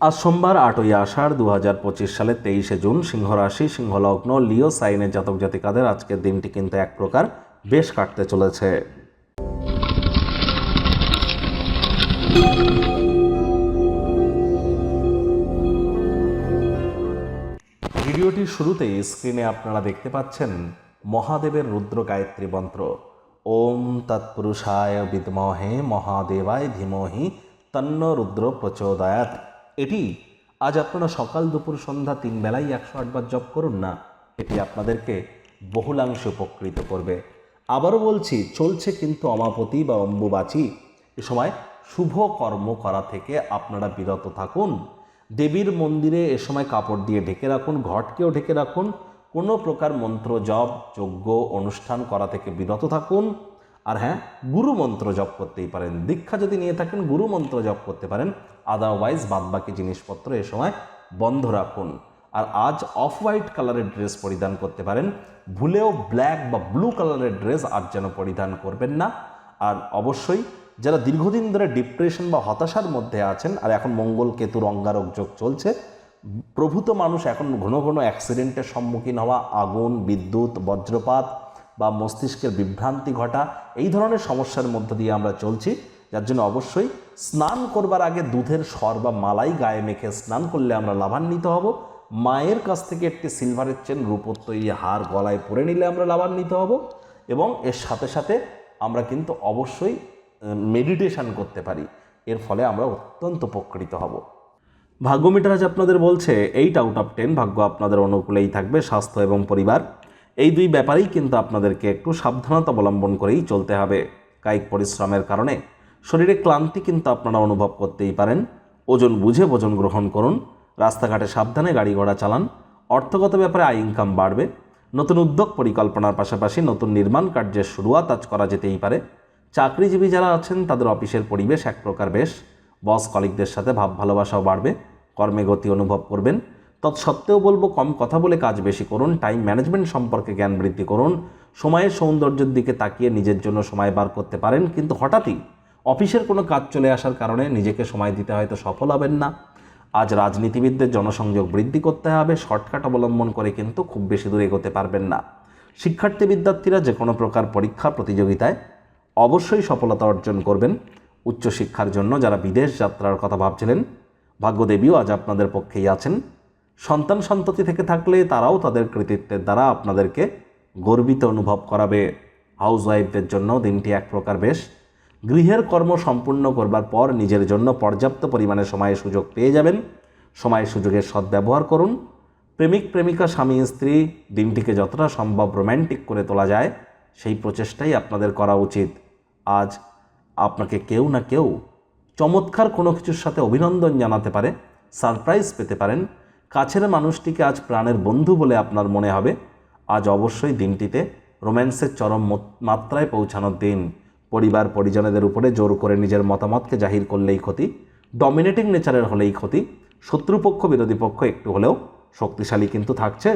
আজ সোমবার আটই আষাঢ় দু হাজার পঁচিশ সালের তেইশে জুন সিংহ রাশি সিংহলগ্ন, লিও, সাইনের জাতক জাতিকাদের আজকের দিনটি কিন্তু এক প্রকার বেশ কাটতে চলেছে। ভিডিওটির শুরুতেই স্ক্রিনে আপনারা দেখতে পাচ্ছেন মহাদেবের রুদ্র গায়ত্রী মন্ত্র। ওম তৎপুরুষায় বিদ্মহে মহাদেবায় ধীমহি তন্ন রুদ্র প্রচোদয়াত এটি আজ আপনারা সকাল দুপুর সন্ধ্যা তিন বেলায় একশো আটবার জপ করুন না, এটি আপনাদেরকে বহুলাংশে উপকৃত করবে। আবারও বলছি, চলছে কিন্তু অমাপতি বা অম্বুবাচী। এ সময় শুভ কর্ম করা থেকে আপনারা বিরত থাকুন। দেবীর মন্দিরে এ সময় কাপড় দিয়ে ঢেকে রাখুন, ঘটকেও ঢেকে রাখুন, কোনো প্রকার মন্ত্র জপ, যজ্ঞ, অনুষ্ঠান করা থেকে বিরত থাকুন। আর হ্যাঁ গুরু মন্ত্র জপ করতেই পারেন। দীক্ষা যদি নিয়ে থাকেন, গুরু মন্ত্র জপ করতে পারেন। আদারওয়াইজ বাদবাকি জিনিসপত্র এ সময় বন্ধ রাখুন। আর আজ অফ হোয়াইট কালারের ড্রেস পরিধান করতে পারেন। ভুলেও ব্ল্যাক বা ব্লু কালারের ড্রেস আজ যেন পরিধান করবেন না। আর অবশ্যই, যারা দীর্ঘদিন ধরে ডিপ্রেশন বা হতাশার মধ্যে আছেন আর এখন মঙ্গল কেতুর অঙ্গারক যোগ চলছে, প্রভূত মানুষ এখন ঘন ঘন অ্যাক্সিডেন্টের সম্মুখীন হওয়া, আগুন, বিদ্যুৎ, বজ্রপাত বা মস্তিষ্কের বিভ্রান্তি ঘটা, এই ধরনের সমস্যার মধ্য দিয়ে আমরা চলছি। যার জন্য অবশ্যই স্নান করবার আগে দুধের সর বা মালাই গায়ে মেখে স্নান করলে আমরা লাভান্বিত হব। মায়ের কাছ থেকে একটি সিলভারের চেন রূপোর তৈরি হার গলায় পরে নিলে আমরা লাভান্বিত হব এবং এর সাথে সাথে আমরা কিন্তু অবশ্যই মেডিটেশন করতে পারি। এর ফলে আমরা অত্যন্ত উপকৃত হব। ভাগ্য মিটার আজ আপনাদের বলছে, এইট আউট অফ টেন ভাগ্য আপনাদের অনুকূলেই থাকবে, স্বাস্থ্য এবং পরিবার। এই দুই ব্যাপারেই কিন্তু আপনাদেরকে একটু সাবধানতা অবলম্বন করেই চলতে হবে। কায়িক পরিশ্রমের কারণে শরীরে ক্লান্তি কিন্তু আপনারা অনুভব করতেই পারেন। ওজন বুঝে ওজন গ্রহণ করুন। রাস্তাঘাটে সাবধানে গাড়ি ঘোড়া চালান। অর্থগত ব্যাপারে আয় ইনকাম বাড়বে। নতুন উদ্যোগ পরিকল্পনার পাশাপাশি নতুন নির্মাণ কার্যের শুরুয়াত আজ করা যেতেই পারে। চাকরিজীবী যারা আছেন, তাদের অফিসের পরিবেশ এক প্রকার বেশ। বস কলিকদের সাথে ভাব ভালোবাসাও বাড়বে। কর্মে গতি অনুভব করবেন। তৎসত্ত্বেও বলব কম কথা বলে কাজ বেশি করুন টাইম ম্যানেজমেন্ট সম্পর্কে জ্ঞান বৃদ্ধি করুন, সময়ের সৌন্দর্যের দিকে তাকিয়ে নিজের জন্য সময় বার করতে পারেন, কিন্তু হঠাৎই অফিসের কোনো কাজ চলে আসার কারণে নিজেকে সময় দিতে হয়তো সফল হবেন না। আজ রাজনীতিবিদদের জনসংযোগ বৃদ্ধি করতে হবে শর্টকাট অবলম্বন করে কিন্তু খুব বেশি দূরে এগোতে পারবেন না। শিক্ষার্থী বিদ্যার্থীরা যে কোনো প্রকার পরীক্ষা প্রতিযোগিতায় অবশ্যই সফলতা অর্জন করবেন। উচ্চশিক্ষার জন্য যারা বিদেশ যাত্রার কথা ভাবছিলেন, ভাগ্যদেবীও আজ আপনাদের পক্ষেই আছেন। সন্তান সন্ততি থেকে থাকলে তারাও তাদের কৃতিত্বের দ্বারা আপনাদেরকে গর্বিত অনুভব করাবে। হাউস ওয়াইফদের জন্য দিনটি এক প্রকার বেশ। গৃহের কর্ম সম্পূর্ণ করবার পর নিজের জন্য পর্যাপ্ত পরিমাণে সময় সুযোগ পেয়ে যাবেন। সময় সুযোগের সদ্ব্যবহার করুন। প্রেমিক, প্রেমিকা, স্বামী, স্ত্রী, দিনটিকে যতটা সম্ভব রোম্যান্টিক করে তোলা যায়, সেই প্রচেষ্টাই আপনাদের করা উচিত। আজ আপনাকে কেউ না কেউ চমৎকার কোনো কিছুর সাথে অভিনন্দন জানাতে পারে, সারপ্রাইজ পেতে পারেন। কাছের মানুষটিকে আজ প্রাণের বন্ধু বলে আপনার মনে হবে। আজ অবশ্যই দিনটিতে রোম্যান্সের চরম মাত্রায় পৌঁছানোর দিন। পরিবার পরিজনেদের উপরে জোর করে নিজের মতামতকে জাহির করলেই ক্ষতি ডমিনেটিং নেচারের হলেই ক্ষতি, শত্রুপক্ষ, বিরোধী পক্ষ একটু হলেও শক্তিশালী কিন্তু থাকছে।